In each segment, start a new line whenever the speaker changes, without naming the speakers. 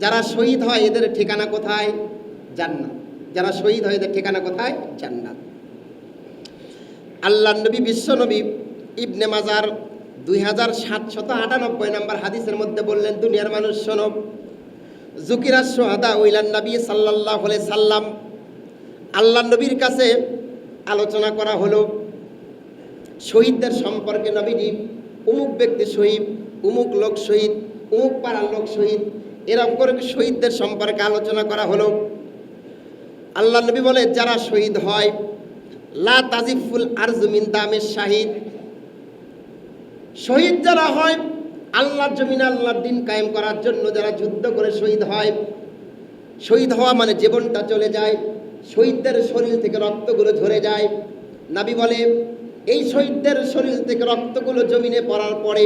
যারা শহীদ হয় এদের ঠিকানা কোথায়? জান্নাত। যারা শহীদ হয় এদের ঠিকানা কোথায়? জান্নাত। আল্লাহ নবী, বিশ্ব নবী ইবনে মাজার দুই হাজার সাতশত আটানব্বই নম্বর হাদিসের মধ্যে বললেন, দুনিয়ার মানুষ শোনো জুকিরা সোহাদা উইলান নবী সাল্লাহ সাল্লাম। আল্লাহ নবীর কাছে আলোচনা করা হলো, শহীদদের সম্পর্কে নবীজি অমুক ব্যক্তি শহীদ অমুক লোক শহীদ অমুক পাড়ার লোক শহীদ এরকম শহীদদের সম্পর্কে আলোচনা করা হলো। আল্লাহ নবী বলে, যারা শহীদ হয়, লা তাজিফুল আরজুমিন দামের শাহিদ। শহীদ যারা হয়, আল্লাহর জমিন আল্লাহর দিন কায়েম করার জন্য যারা যুদ্ধ করে শহীদ হয়, শহীদ হওয়া মানে জীবনটা চলে যায়, শহীদদের শরীর থেকে রক্তগুলো ঝরে যায়। নাবি বলে, এই শহীদদের শরীর থেকে রক্তগুলো জমিনে পড়ার পরে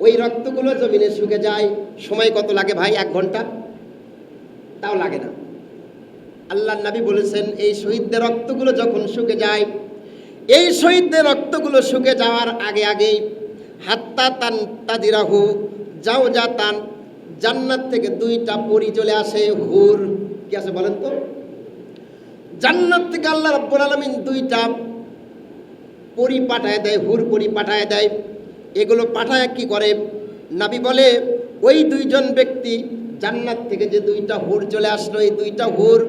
ওই রক্তগুলো জমিনে শুকে যায়। সময় কত লাগে ভাই? এক ঘণ্টা? তাও লাগে না। আল্লাহ নবী বলেছেন, এই শহীদদের রক্তগুলো যখন শুকে যায়, এই শহীদদের রক্তগুলো শুকে যাওয়ার আগে আগেই হাত্তা তান তাদিরাহু যাও যা তান, জান্নাত থেকে দুইটা পরি চলে আসে, হুর। কি আছে বলেন তো? জান্নাত থেকে আল্লাহ রাব্বুল আলামিন দুইটা পরি পাঠায় দেয়, হুর পরি পাঠায় দেয়। এগুলো পাঠায় কি করে? নাবি বলে, ওই দুইজন ব্যক্তি জান্নাত থেকে যে দুইটা হুর চলে আসলো, এই দুইটা হুর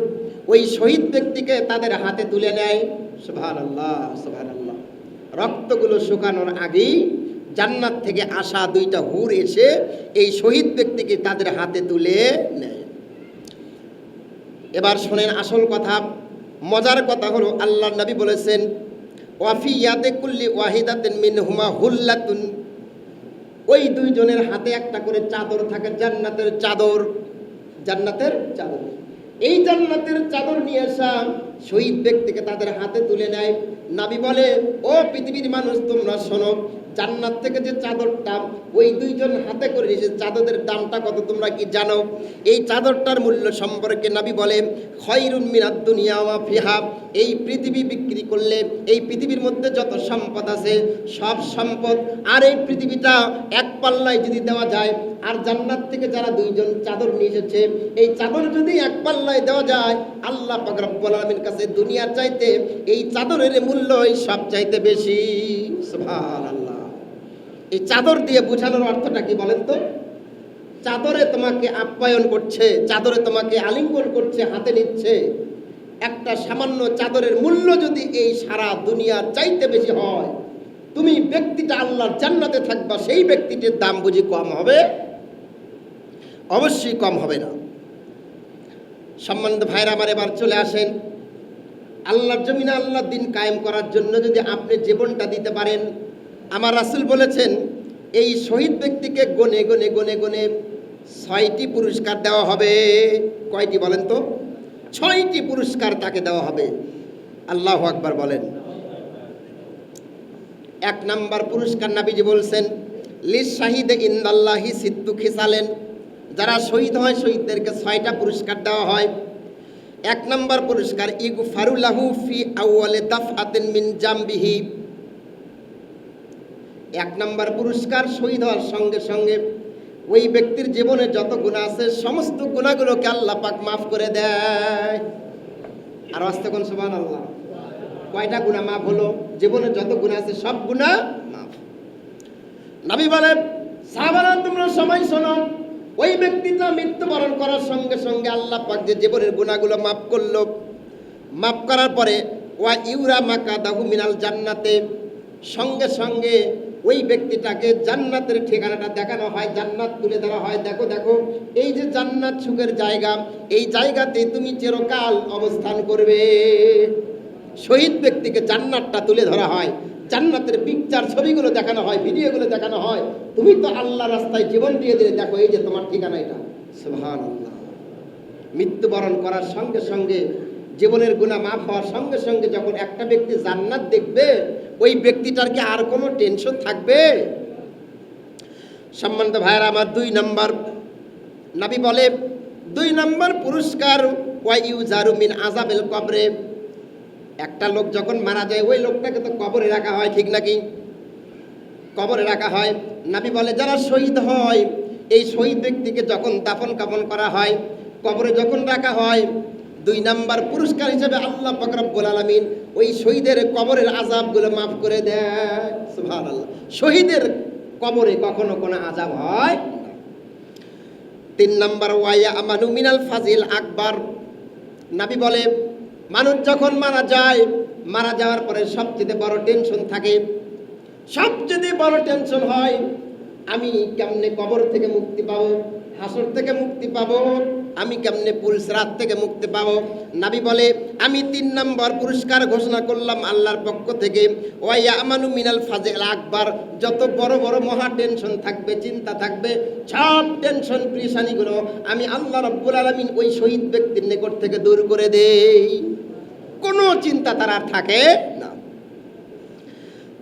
ওই শহীদ ব্যক্তিকে তাদের হাতে তুলে নেয়। সুভান আল্লাহ সুভান আল্লাহ রক্তগুলো শুকানোর আগেই জান্নাত থেকে আসা দুইটা হুর এসে এই শহীদ ব্যক্তিকে তাদের হাতে তুলে নেয়। এবার শোনেন আসল কথা, মজার কথা হলো আল্লাহ নবী বলেছেন ওয়াফি ইয়াতে কুল্লি ওয়াহিদাতেন মিন হুমা হুল্লাতুন। ওই দুইজনের হাতে একটা করে চাদর থাকে, জান্নাতের চাদর। জান্নাতের চাদর। এই জান্নাতের চাদর নিয়ে আসা শহীদ ব্যক্তিকে তাদের হাতে তুলে নেয়। নাবি বলে, ও পৃথিবীর মানুষ, তোমরা শোনো, জান্নাত থেকে যে চাদরটা, ওই দুইজন হাতে করে নিয়েছে, চাদরের দামটা কত তোমরা কি জানো? এই চাদরটার মূল্য সম্পর্কে নাবি বলে, খয়রুন মিনাদ দুনিয়া ওয়া ফিহা, এই পৃথিবী বিক্রি করলে এই পৃথিবীর মধ্যে যত সম্পদ আছে, সব সম্পদ আর এই পৃথিবীটা এক পাল্লায় যদি দেওয়া যায়, আর জান্নাত থেকে যারা দুইজন চাদর নিয়ে এসেছে, এই চাদর যদি এক পাল্লায় দেওয়া যায়, আল্লাহ পাক রব্বুল আলামিনের কাছে দুনিয়ার চাইতে, এই চাদরের মূল্যই সব চাইতে বেশি এই চাদর দিয়ে বোঝানোর অর্থটা কি বলেন তো? চাদরে তোমাকে আপ্যায়ন করছে, চাদরে তোমাকে আলিঙ্গন করছে, হাতে নিচ্ছে। একটা সামান্য চাদরের মূল্য যদি এই সারা দুনিয়ার চাইতে বেশি হয়, তুমি ব্যক্তিটা আল্লাহর জান্নাতে থাকবা, সেই ব্যক্তিটির দাম বুঝি কম হবে? অবশ্যই কম হবে না। সম্মানিত ভাইরা আমার এবার চলে আসেন। আল্লাহর জমিনে আল্লাহর দিন কায়েম করার জন্য যদি আপনি জীবনটা দিতে পারেন, আমার রাসূল বলেছেন, এই শহীদ ব্যক্তিকে গনে গনে গনে গনে ছয়টি পুরস্কার দেওয়া হবে। কয়টি বলেন তো? ছয়টি পুরস্কার তাকে দেওয়া হবে। আল্লাহ আকবার বলেন। এক নাম্বার পুরস্কার নাবিজি বলছেন, লিস শাহিদে ইন্দাল্লাহি সিদ্দু খিসালেন। যারা শহীদ হয়, শহীদদেরকে ছয়টা পুরস্কার দেওয়া হয়। এক নম্বর পুরস্কার, ইগু ফারুল্লাহু ফি আউয়ালে দাফআতিন মিন জামবিহি। এক নম্বর পুরস্কার, শহীদ হওয়ার সঙ্গে সঙ্গে ওই ব্যক্তির জীবনে যত গুণা আছে, সমস্ত গুণাগুলোকে আল্লাহ পাক মাফ করে দেয়। আর আসতে কোন সুবহান আল্লাহ কয়টা গুণা মাফ হলো? জীবনে যত গুণা আছে, সব গুণা মাফ। নবী বলে সাহাবারা তোমরা সময় শোনো ওই ব্যক্তিটা মৃত্যুবরণ করার সঙ্গে সঙ্গে আল্লাহ পাক যে জীবনের গুণাগুলো মাফ করল, মাফ করার পরে, ওয়া ইউরা মাকা দাহু মিনাল জান্নাতে, সঙ্গে সঙ্গে ওই ব্যক্তিটাকে জান্নাতের ঠিকানাটা দেখানো হয়, জান্নাত তুলে ধরা হয়। দেখো দেখো, এই যে জান্নাত সুখের জায়গা, এই জায়গাতে তুমি চিরকাল অবস্থান করবে। শহীদ ব্যক্তিকে জান্নাতটা তুলে ধরা হয়। জান্নাতের পিকচার ছবিগুলো দেখানো হয় ভিডিওগুলো দেখানো হয়, তুমি তো আল্লাহ রাস্তায় জীবন দিয়ে দিলে, দেখো এই যে তোমার ঠিকানা এটা। আল্লাহ মৃত্যুবরণ করার সঙ্গে সঙ্গে, জীবনের গুণা মাফ হওয়ার সঙ্গে সঙ্গে যখন একটা ব্যক্তি জান্নাত দেখবে, ওই ব্যক্তিটার কি আর কোনো টেনশন থাকবে? সম্মানিত ভাইয়েরা, আমার দুই নম্বর নাবি বলে, দুই নম্বর পুরস্কার ওয়াই ইউজারু মিন আজাবেল কবরে। একটা লোক যখন মারা যায়, ওই লোকটাকে তো কবরে রাখা হয়, ঠিক নাকি? কবরে রাখা হয়। নাবি বলে, যারা শহীদ হয়, এই শহীদ ব্যক্তিকে যখন দাফন কাফন করা হয়, কবরে যখন রাখা হয়, দুই নাম্বার পুরস্কার হিসেবে আল্লাহ ফকরাবুল আলমিন ওই শহীদের কবরের আজাবগুলো মাফ করে দেয়। সুবহানাল্লাহ। শহীদের কবরে কখনো কোনো আজাব হয় তিন নাম্বার ওয়াইয়া আমানু মিনাল ফাজিল আকবর। নাবি বলে মানুষ যখন মারা যায়, মারা যাওয়ার পরে সবচেয়ে বড় টেনশন থাকে। সবচেয়ে বড় টেনশন হয়, আমি কেমনে কবর থেকে মুক্তি পাবো, হাসর থেকে মুক্তি পাবো, আমি কেমনে পুলিশ রাত থেকে মুক্তি পাবো? নাবি বলে, আমি তিন নম্বর পুরস্কার ঘোষণা করলাম আল্লাহর পক্ষ থেকে। ওয়াইয়া আমানু মিনাল ফাজেল আকবার, যত বড় বড় মহা টেনশন থাকবে, চিন্তা থাকবে, সব টেনশন প্রিশানিগুলো আমি আল্লাহ রব্বুল আলমিন ওই শহীদ ব্যক্তির নিকট থেকে দূর করে দেই। কোনো চিন্তা তার আর থাকে না।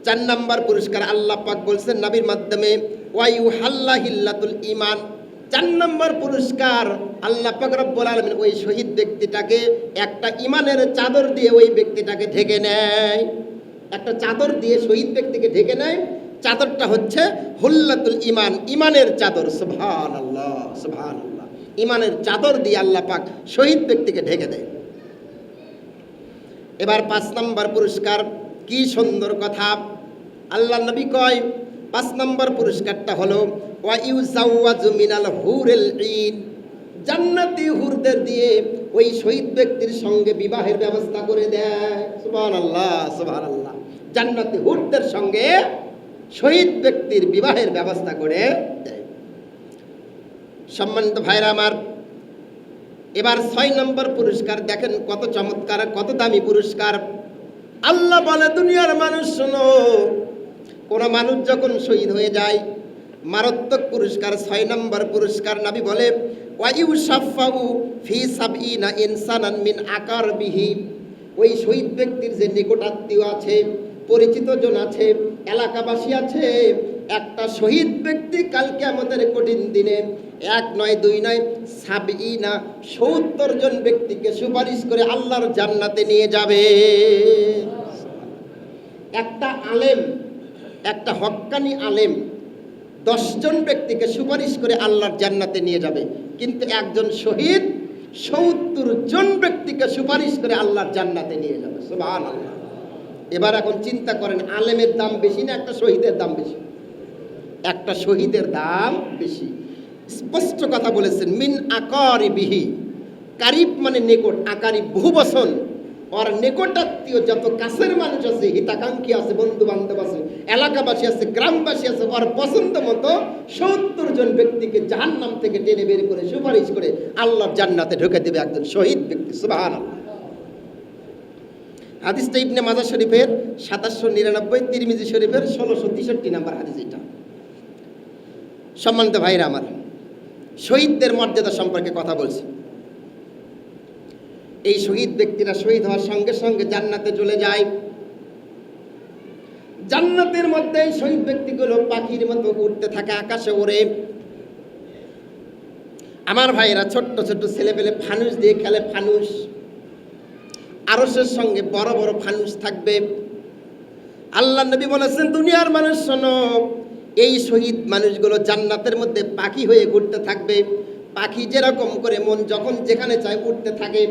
চার নম্বর পুরস্কার আল্লাহ পাক বলছেন নবীর মাধ্যমে ওয়াইউ হাল্লা হিল্লাতুল ইমান চার নম্বর পুরস্কার আল্লাহ পাক রব্বুল আলামিন ওই শহীদ ব্যক্তিটাকে একটা ইমানের চাদর দিয়ে ওই ব্যক্তিটাকে ঢেকে নেয়। একটা চাদর দিয়ে শহীদ ব্যক্তিকে ঢেকে নেয়। চাদরটা হচ্ছে হুল্লাতুল ইমান ইমানের চাদর। সুবহান আল্লাহ সুবহান আল্লাহ ইমানের চাদর দিয়ে আল্লাহ পাক শহীদ ব্যক্তিকে ঢেকে দেয়। এবার পাঁচ নম্বর পুরস্কার, কি সুন্দর কথা। আল্লাহ নবী কয়, পাঁচ নম্বর পুরস্কারটা হলো মিনাল হুরেল ঈদ। জান্নাতি হুরদের দিয়ে ওই শহীদ ব্যক্তির সঙ্গে বিবাহের ব্যবস্থা করে দেয়। সুবহানাল্লাহ সুবহানাল্লাহ। জান্নাতি হুরদের সঙ্গে শহীদ ব্যক্তির বিবাহের ব্যবস্থা করে দেয়। সম্মানিত ভাইরা আমার এবার ছয় নম্বর পুরস্কার, দেখেন কত চমৎকার, কত দামি পুরস্কার। আল্লাহ বলে, দুনিয়ার মানুষ, শোনো, কোন মানুষ যখন শহীদ হয়ে যায়, মারাত্মক পুরস্কার, ছয় নম্বর পুরস্কার, নাবি বলে ওয়াইউ সাফাউ ফি সাবইনা ইনসানান মিন আকার বিহি ওই শহীদ ব্যক্তির যে নিকটাত্মীয় আছে, পরিচিত জন আছে, এলাকাবাসী আছে, একটা শহীদ ব্যক্তি কালকে আমাদের কঠিন দিনে এক নয় দুই নয় সাবই না সত্তর জন ব্যক্তিকে সুপারিশ করে আল্লাহর জান্নাতে নিয়ে যাবে। একটা আলেম, একটা হক্কানি আলেম দশজন ব্যক্তিকে সুপারিশ করে আল্লাহর জান্নাতে নিয়ে যাবে। কিন্তু একজন শহীদ সত্তর জন ব্যক্তিকে সুপারিশ করে আল্লাহর জান্নাতে নিয়ে যাবে। সুবহান আল্লাহ এবার এখন চিন্তা করেন, আলেমের দাম বেশি না একটা শহীদের দাম বেশি? একটা শহীদের দাম বেশি। স্পষ্ট কথা বলেছেন, মিন আকারি বিহি কারিব মানে নিকট আকারি বহু বসন ওর নিকটাত্মীয় যত কাছের মানুষ আছে, হিতাকাঙ্ক্ষী আছে বন্ধু বান্ধব আছে, এলাকাবাসী আছে, গ্রামবাসী আছে ওর পছন্দ মতো সত্তর জন ব্যক্তিকে জাহান্নাম থেকে টেনে বের করে, সুপারিশ করে আল্লাহর জান্নাতে ঢুকে দেবে একজন শহীদ ব্যক্তি সুবাহান হাদিসটা ইবনে মাজার শরীফের সাতাশশো নিরানব্বই, তিরমিজি শরীফের ষোলোশো তেষট্টি নাম্বার হাদিস এটা। সম্মানিত ভাইরা আমার শহীদদের মর্যাদা সম্পর্কে কথা বলছি। এই শহীদ ব্যক্তিরা শহীদ হওয়ার সঙ্গে সঙ্গে জান্নাতে চলে যায়। জান্নাতের মধ্যে এই শহীদ ব্যক্তিগুলো পাখির মতো উঠতে থাকে আকাশে ওড়ে। আমার ভাইয়েরা, ছোট্ট ছোট্ট ছেলে পেলে ফানুস দিয়ে খেলে ফানুস। আরসের সঙ্গে বড় বড় ফানুস থাকবে। আল্লাহ নবী বলেছেন, দুনিয়ার মানুষ শোনো এই শহীদ মানুষগুলো জান্নাতের মধ্যে পাখি হয়ে ঘুরতে থাকবে। পাখি যেরকম করে মন যখন যেখানে চায় উঠতে থাকে,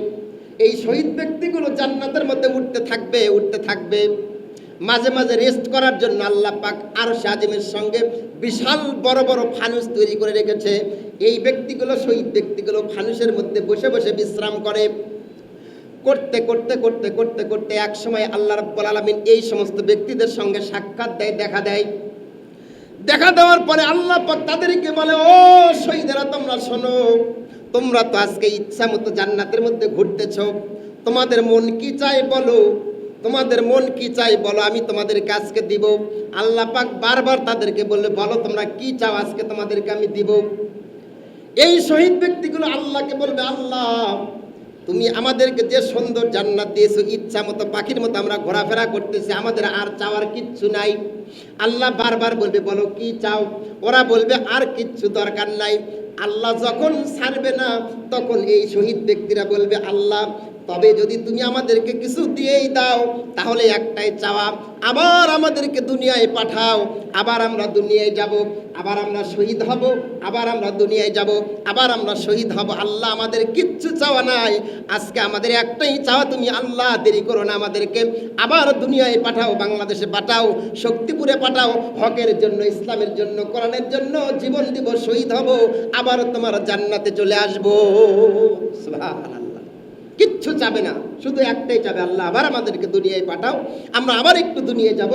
এই শহীদ ব্যক্তিগুলো জান্নাতের মধ্যে উঠতে থাকবে উঠতে থাকবে। মাঝে মাঝে রেস্ট করার জন্য আল্লাহ পাক আর সাজিমের সঙ্গে বিশাল বড় বড় ফানুস তৈরি করে রেখেছে। এই ব্যক্তিগুলো শহীদ ব্যক্তিগুলো ফানুসের মধ্যে বসে বসে বিশ্রাম করে। করতে করতে করতে করতে করতে এক সময় আল্লাহ রাব্বুল আলামিন এই সমস্ত ব্যক্তিদের সঙ্গে সাক্ষাৎ দেয়, দেখা দেয়। দেখা দেওয়ার পরে আল্লাহ পাক তাদেরকে বলে, ও শহীদেরা, তোমরা শোনো, তোমরা তো আজকে ইচ্ছা মতো জান্নাতের মধ্যে ঘুরতেছ। তোমাদের মন কি চাই বলো? তোমাদের মন কি চাই বলো? আমি তোমাদের কাজকে দিব। আল্লাহ পাক বারবার তাদেরকে বললে, বলো, তোমরা কি চাও আজকে তোমাদেরকে আমি দিব? এই শহীদ ব্যক্তিগুলো আল্লাহকে বলবে, আল্লাহ তুমি আমাদেরকে যে সুন্দর জান্নাত দিয়েছ, ইচ্ছা মতো, পাখির মতো আমরা ঘোরাফেরা করতেছি, আমাদের আর চাওয়ার কিচ্ছু নাই। আল্লাহ বারবার বলবে, বলো, কি চাও? ওরা বলবে, আর কিচ্ছু দরকার নাই। আল্লাহ যখন ছাড়বে না, তখন এই শহীদ ব্যক্তিরা বলবে, আল্লাহ তবে যদি তুমি আমাদেরকে কিছু দিয়েই দাও, তাহলে একটাই চাওয়া আবার আমাদেরকে দুনিয়ায় পাঠাও। আবার আমরা দুনিয়ায় যাব, আবার আমরা শহীদ হব, আবার আমরা দুনিয়ায় যাব, আবার আমরা শহীদ হব। আল্লাহ আমাদের কিচ্ছু চাওয়া নাই। আজকে আমাদের একটাই চাওয়া, তুমি আল্লাহ দেরি করো না আমাদেরকে। আবার দুনিয়ায় পাঠাও, বাংলাদেশে পাঠাও, শক্তিপুরে পাঠাও, হকের জন্য, ইসলামের জন্য, কোরআনের জন্য জীবন দিব, শহীদ হব, আবার তোমার জান্নাতে চলে আসব। কিচ্ছু চাবে না। শুধু একটাই চাবে, আল্লাহ, আবার আমাদেরকে দুনিয়ায় পাঠাও। আমরা আবার একটু দুনিয়ায় যাব।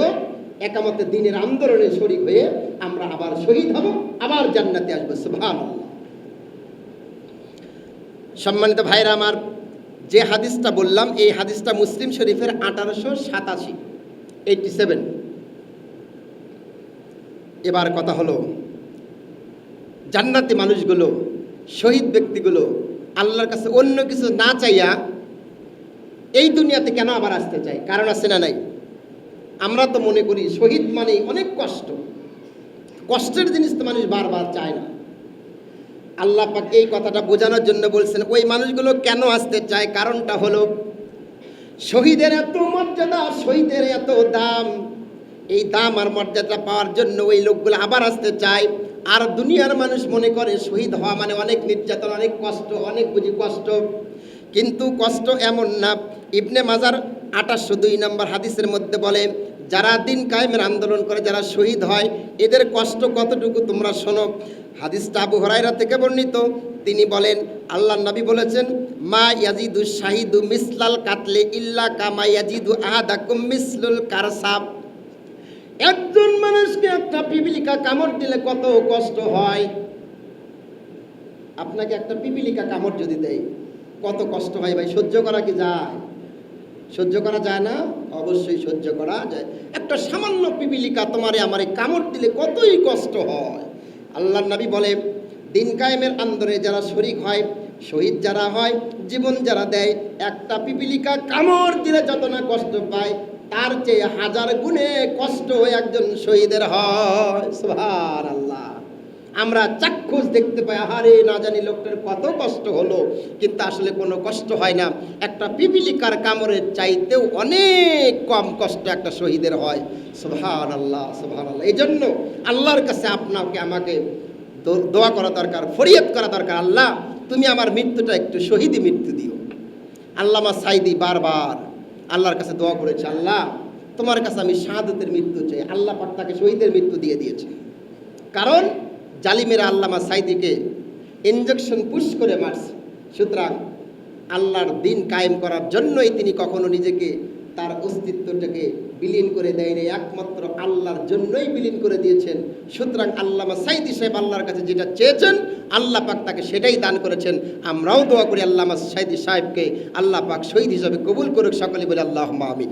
একামতে দিনের আন্দোলনে শরিক হয়ে আমরা আবার শহীদ হব, আবার জান্নাতে আসব সুভান সম্মানিত ভাইরা আমার, যে হাদিসটা বললাম, এই হাদিসটা মুসলিম শরীফের আঠারোশো সাতাশি এইটটি সেভেন এবার কথা হলো, জান্নাতি মানুষগুলো, শহীদ ব্যক্তিগুলো আল্লাহর কাছে অন্য কিছু না চাইয়া এই দুনিয়াতে কেন আবার আসতে চাই কারণ আছে না নাই? আমরা তো মনে করি শহীদ মানে অনেক কষ্ট। কষ্টের জিনিস তো মানুষ বারবার চায় না। আল্লাহ পাকে এই কথাটা বোঝানোর জন্য বলছেন, ওই মানুষগুলো কেন আসতে চায়? কারণটা হলো শহীদের এত মর্যাদা, শহীদের এত দাম। এই দাম আর মর্যাদা পাওয়ার জন্য ওই লোকগুলো আবার আসতে চায়। আর দুনিয়ার মানুষ মনে করে শহীদ হওয়া মানে অনেক নির্যাতন, অনেক কষ্ট, অনেক বুঝি কষ্ট। কিন্তু কষ্ট এমন না। ইবনে মাজার আঠাশশো দুই নম্বর হাদিসের মধ্যে বলে, যারা দিন কায়েমের আন্দোলন করে, যারা শহীদ হয়, এদের কষ্ট কতটুকু তোমরা শোনো? হাদিসটা আবু হরাইরা থেকে বর্ণিত। তিনি বলেন আল্লাহ নবী বলেছেন, মা ইয়াজিদু শাহিদু মিসলাল কাতলে ইল্লা কামা ইয়াজিদু আহাদাকুম মিসলুল কারসাব। একজন মানুষকে একটা পিপিলিকা কামড় দিলে কত কষ্ট হয়? আপনাকে একটা পিপিলিকা কামড় যদি দেয়, কত কষ্ট হয় ভাই? সহ্য করা কি যায়? সহ্য করা যায় না? অবশ্যই সহ্য করা যায়। একটা সামান্য পিপিলিকা তোমারে আমারে কামড় দিলে কতই কষ্ট হয়? আল্লাহ নবী বলে, দিন কায়েমের আন্দোলনে যারা শরিক হয়, শহীদ যারা হয়, জীবন যারা দেয়, একটা পিপিলিকা কামড় দিলে যত না কষ্ট পায় তার চেয়ে হাজার গুণে কষ্ট একজন শহীদের হয়। সুভার আল্লাহ আমরা চাক্ষুষ দেখতে পাই, আহারে, না জানি লোকটার কত কষ্ট হলো, কিন্তু আসলে কোনো কষ্ট হয় না। একটা পিপিলিকার কামড়ের চাইতেও অনেক কম কষ্ট একটা শহীদের হয়। সুভান আল্লাহ সুভান আল্লাহ এই জন্য আল্লাহর কাছে আপনাকে, আমাকে দোয়া করা দরকার, ফরিয়াদ করা দরকার। আল্লাহ, তুমি আমার মৃত্যুটা একটু শহীদি মৃত্যু দিও। আল্লামা সাইদি বারবার আল্লাহর কাছে দোয়া করেছে, আল্লাহ, তোমার কাছে আমি শাহাদতের মৃত্যু চাই। আল্লাহ পাক তাকে শহীদের মৃত্যু দিয়ে দিয়েছে। কারণ জালিমেরা আল্লামা সাইদিকে ইঞ্জেকশন পুশ করে মারছে। সুতরাং আল্লাহর দিন কায়েম করার জন্যই তিনি কখনো নিজেকে তার অস্তিত্বটাকে বিলীন করে দেয়নি একমাত্র আল্লাহর জন্যই বিলীন করে দিয়েছেন। সুতরাং আল্লামা সাইদি সাহেব আল্লাহর কাছে যেটা চেয়েছেন, আল্লাহ পাক তাকে সেটাই দান করেছেন। আমরাও দোয়া করি আল্লামা সাইদি সাহেবকে, আল্লাহ পাক শহীদ হিসাবে কবুল করুক সকলে বলে আল্লাহ আমিন।